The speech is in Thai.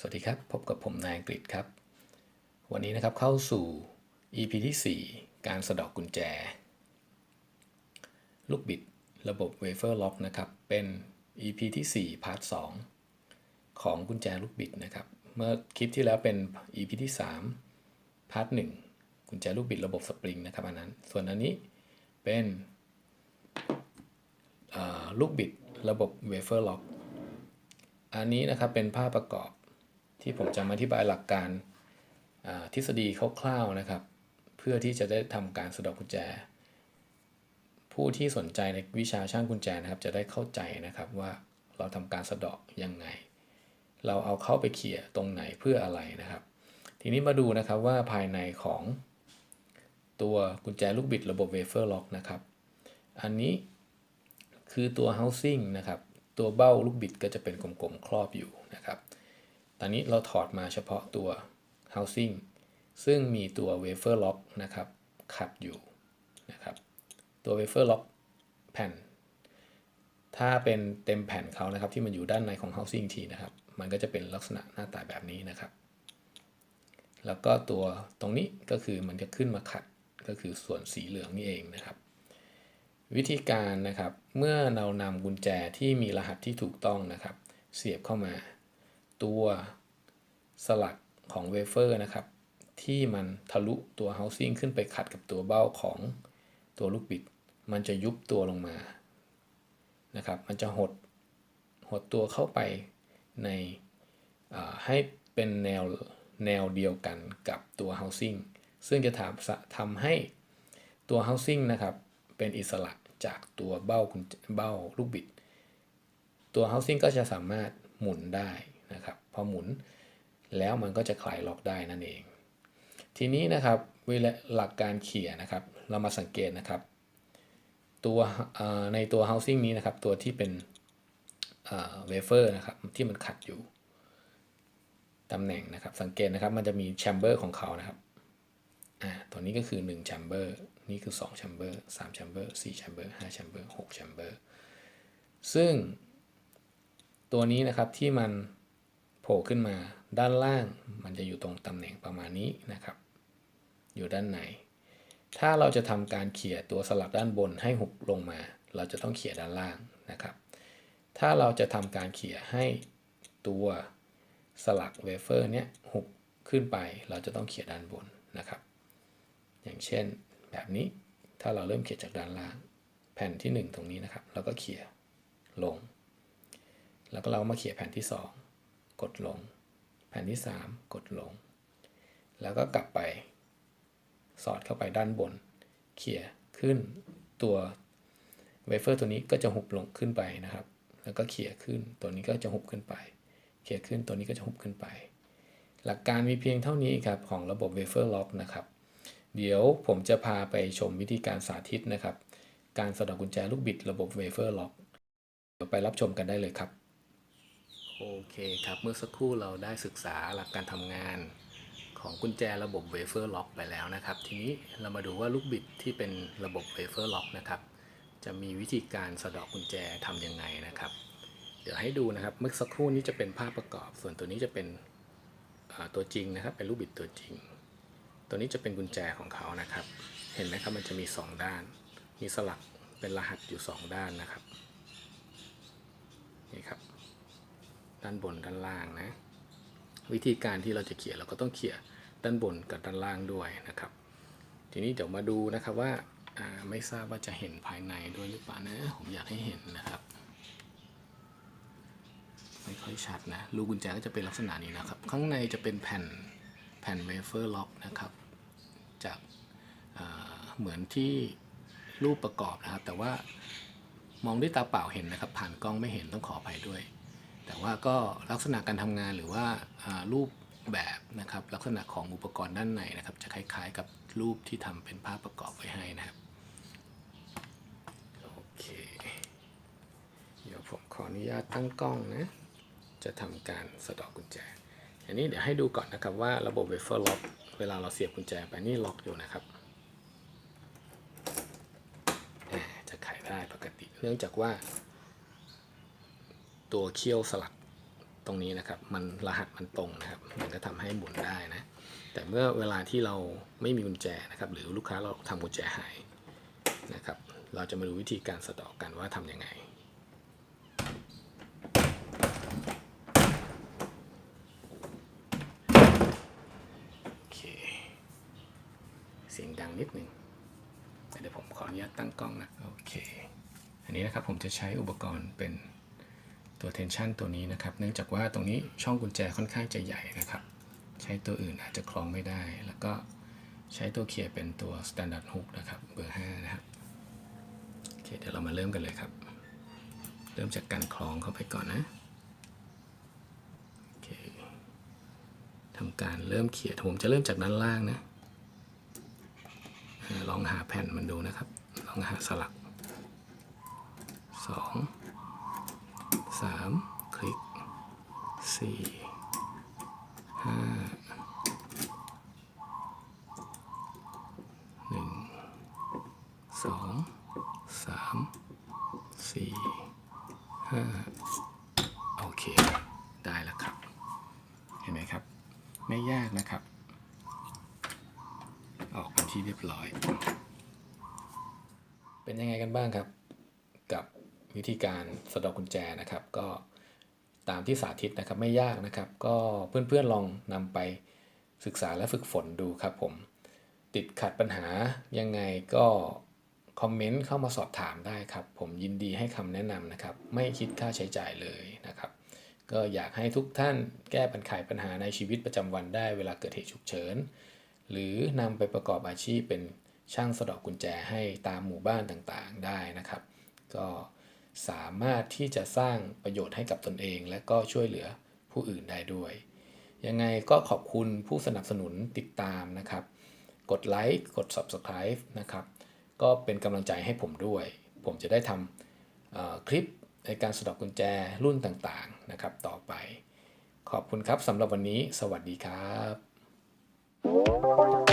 สวัสดีครับ พบกับผมนายกฤษครับ วันนี้นะครับเข้าสู่ EP ที่ 4 การสะดอกกุญแจ ลูกบิดระบบ Wafer Lock นะครับ เป็น EP ที่4พาร์ท2ของกุญแจลูกบิดนะครับ เมื่อคลิปที่แล้วเป็น EP ที่3พาร์ท1กุญแจลูกบิดระบบสปริงนะครับอันนั้น ส่วนอันนี้เป็นลูกบิดระบบ Wafer Lock อันนี้นะครับเป็นภาพประกอบ ที่ผมจะมาอธิบายหลักการทฤษฎีคร่าวๆนะครับ เพื่อที่จะได้ทำการสะดอกกุญแจ ผู้ที่สนใจในวิชาช่างกุญแจนะครับ จะได้เข้าใจนะครับว่าเราทำการสะดอกยังไง เราเอาเข้าไปเขี่ยตรงไหนเพื่ออะไรนะครับ ทีนี้มาดูนะครับว่าภายในของตัวกุญแจลูกบิดระบบ Wafer Lock นะครับ อันนี้คือตัว housing นะครับ ตัวเบ้าลูกบิดก็จะเป็นกลมๆ ครอบอยู่ ตอนนี้เราถอดมาเฉพาะตัว housing ซึ่งมีตัว wafer lock นะครับขัดอยู่นะครับ ตัว wafer lock แผ่น ถ้าเป็นเต็มแผ่นเขานะครับ ที่มันอยู่ด้านในของ housing ทีนะครับ มันก็จะเป็นลักษณะหน้าตาแบบนี้นะครับ แล้วก็ตัวตรงนี้ก็คือมันจะขึ้นมาขัดก็คือส่วนสีเหลืองนี่เองนะครับ วิธีการนะครับเมื่อเรานำกุญแจที่มีรหัสที่ถูกต้องนะครับ เสียบเข้ามา ตัวสลักของเวเฟอร์นะครับ ที่มันทะลุตัว housing ขึ้นไปขัดกับตัวเบ้าของตัวลูกบิด มันจะยุบตัวลงมานะครับ มันจะหดหดตัวเข้าไปในให้เป็นแนวแนวเดียวกันกับตัว housing ซึ่งจะทำทำให้ตัว housing นะครับ เป็นอิสระจากตัวเบ้าเบ้าลูกบิด ตัว housing ก็จะสามารถหมุนได้ นะครับพอหมุนแล้วมันก็จะคลายล็อกได้นั่นเอง ทีนี้นะครับเวลาหลักการเขี่ยนะครับ เรามาสังเกตนะครับ ตัวในตัว housing นี้นะครับ ตัวที่เป็นเวเฟอร์นะครับที่มันขัดอยู่ตำแหน่งนะครับ สังเกตนะครับมันจะมีแชมเบอร์ของเขานะครับอ่าตัวนี้ก็คือ1แชมเบอร์นี่คือ2แชมเบอร์3แชมเบอร์4แชมเบอร์5แชมเบอร์6แชมเบอร์ซึ่งตัวนี้นะครับที่มัน ผล่ขึ้นมาด้านล่างมันจะอยู่ตรงตำแหน่งประมาณนี้นะครับ อยู่ด้านในถ้าเราจะทำการเขี่ยตัวสลักด้านบนให้หุบลงมา เราจะต้องเขี่ยด้านล่างนะครับ ถ้าเราจะทำการเขี่ยให้ตัวสลักเวเฟอร์เนี้ยหุบขึ้นไป เราจะต้องเขี่ยด้านบนนะครับ อย่างเช่นแบบนี้ถ้าเราเริ่มเขี่ยจากด้านล่าง แผ่นที่ 1 ตรงนี้นะครับ เราก็เขี่ยลง แล้วก็เรามาเขี่ยแผ่นที่ 2 กดลง แผ่นที่ 3 กดลง แล้วก็กลับไป สอดเข้าไปด้านบน เขี่ยขึ้นตัวเวเฟอร์ตัวนี้ก็จะหุบลงขึ้นไปนะครับ แล้วก็เขี่ยขึ้น ตัวนี้ก็จะหุบขึ้นไป เขี่ยขึ้น ตัวนี้ก็จะหุบขึ้นไป หลักการมีเพียงเท่านี้ครับของระบบเวเฟอร์ล็อกนะครับ เดี๋ยวผมจะพาไปชมวิธีการสาธิตนะครับ การสะดอกกุญแจลูกบิดระบบเวเฟอร์ล็อกเดี๋ยวไปรับชมกันได้เลยครับ โอเคครับ เมื่อสักครู่เราได้ศึกษาหลักการทำงานของกุญแจระบบเวเฟอร์ล็อกไปแล้วนะครับ ทีนี้เรามาดูว่าลูกบิดที่เป็นระบบเวเฟอร์ล็อกนะครับจะมีวิธีการสะดอกกุญแจทำยังไงนะครับ เดี๋ยวให้ดูนะครับ เมื่อสักครู่นี้จะเป็นภาพประกอบ ส่วนตัวนี้จะเป็นตัวจริงนะครับ เป็นลูกบิดตัวจริง ตัวนี้จะเป็นกุญแจของเขานะครับ เห็นไหมครับมันจะมี 2 ด้าน มีสลักเป็นรหัสอยู่ 2 ด้านนะครับ นี่ครับ ด้านบนด้านล่างนะ วิธีการที่เราจะเขียนเราก็ต้องเขียนด้านบนกับด้านล่างด้วยนะครับ ทีนี้เดี๋ยวมาดูนะครับว่าไม่ทราบว่าจะเห็นภายในด้วยหรือเปล่านะผมอยากให้เห็นนะครับไม่ค่อยชัดนะลูกุญแจก็จะเป็นลักษณะนี้นะครับ ข้างในจะเป็นแผ่นแผ่นเวเฟอร์ล็อกนะครับ จากเหมือนที่รูปประกอบนะครับ แต่ว่ามองด้วยตาเปล่าเห็นนะครับ ผ่านกล้องไม่เห็นต้องขออภัยด้วย แต่ว่าก็ลักษณะการทำงานหรือว่ารูปแบบนะครับลักษณะของอุปกรณ์ด้านในนะครับ จะคล้ายๆกับรูปที่ทำเป็นภาพประกอบไว้ให้นะครับโอเคเดี๋ยวผมขออนุญาตตั้งกล้องนะจะทำการสะดอกกุญแจ อันนี้เดี๋ยวให้ดูก่อนนะครับว่าระบบ wafer lock เวลาเราเสียบกุญแจไปนี่ล็อกอยู่นะครับจะไขได้ปกติเนื่องจากว่า ตัวเคี่ยวสลักตรงนี้นะครับ มันรหัสมันตรงนะครับ มันก็ทำให้หมุนได้นะ แต่เมื่อเวลาที่เราไม่มีกุญแจนะครับ หรือลูกค้าเราทำกุญแจหายนะครับ เราจะมาดูวิธีการสะเดอกกันว่าทำยังไงเคเสียงดังนิดนึงเดี๋ยวผมขออนุญาตตั้งกล้องนะ โอเค อันนี้นะครับผมจะใช้อุปกรณ์เป็น ตัว tension ตัวนี้นะครับ เนื่องจากว่าตรงนี้ช่องกุญแจค่อนข้างจะใหญ่นะครับ ใช้ตัวอื่นอาจจะคล้องไม่ได้ แล้วก็ใช้ตัวเคียร์เป็นตัว standard hook นะครับเบอร์5นะครับโอเคเดี๋ยวเรามาเริ่มกันเลยครับ เริ่มจากการคล้องเข้าไปก่อนนะโอเคทำการเริ่มเขี่ยผมจะเริ่มจากด้านล่างนะลองหาแผ่นมันดูนะครับ ลองหาสลักส องสามคลิกสี่ห้าหนึ่งสองสามสี่ห้าโอเค ได้แล้วครับ เห็นไหมครับ ไม่ยากนะครับ ออกเป็นที่เรียบร้อย เป็นยังไงกันบ้างครับ วิธีการสะดอกกุญแจนะครับ ก็ตามที่สาธิตนะครับไม่ยากนะครับ ก็เพื่อนๆลองนำไปศึกษาและฝึกฝนดูครับผม ติดขัดปัญหายังไงก็คอมเมนต์เข้ามาสอบถามได้ครับ ผมยินดีให้คำแนะนำนะครับ ไม่คิดค่าใช้จ่ายเลยนะครับ ก็อยากให้ทุกท่านแก้ปัญหาปัญหาในชีวิตประจำวันได้เวลาเกิดเหตุฉุกเฉิน หรือนำไปประกอบอาชีพเป็นช่างสะดอกกุญแจให้ตามหมู่บ้านต่างๆได้นะครับ ก็ สามารถที่จะสร้างประโยชน์ให้กับตนเอง และก็ช่วยเหลือผู้อื่นได้ด้วย ยังไงก็ขอบคุณผู้สนับสนุนติดตามนะครับ กดไลค์กด Subscribe นะครับ ก็เป็นกำลังใจให้ผมด้วย ผมจะได้ทำคลิปในการสะดอกกุญแจรุ่นต่างๆนะครับต่อไป ขอบคุณครับสำหรับวันนี้ สวัสดีครับ